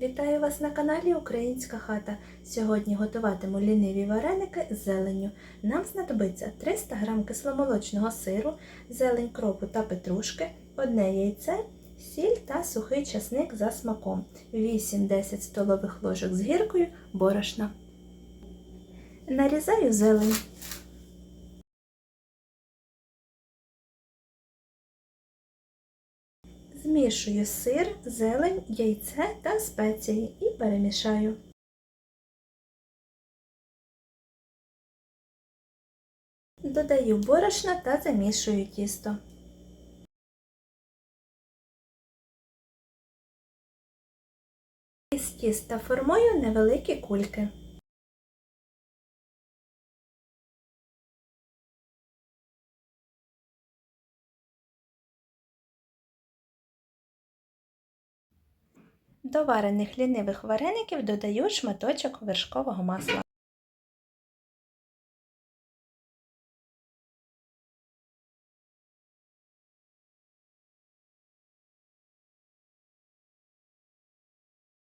Вітаю вас на каналі Українська хата. Сьогодні готуватиму ліниві вареники з зеленню. Нам знадобиться 300 г кисломолочного сиру, зелень кропу та петрушки, одне яйце, сіль та сухий часник за смаком, 8-10 столових ложок з гіркою борошна. Нарізаю зелень. Змішую сир, зелень, яйце та спеції і перемішаю. Додаю борошна та замішую тісто. Із тіста формую невеликі кульки. До варених лінивих вареників додаю шматочок вершкового масла.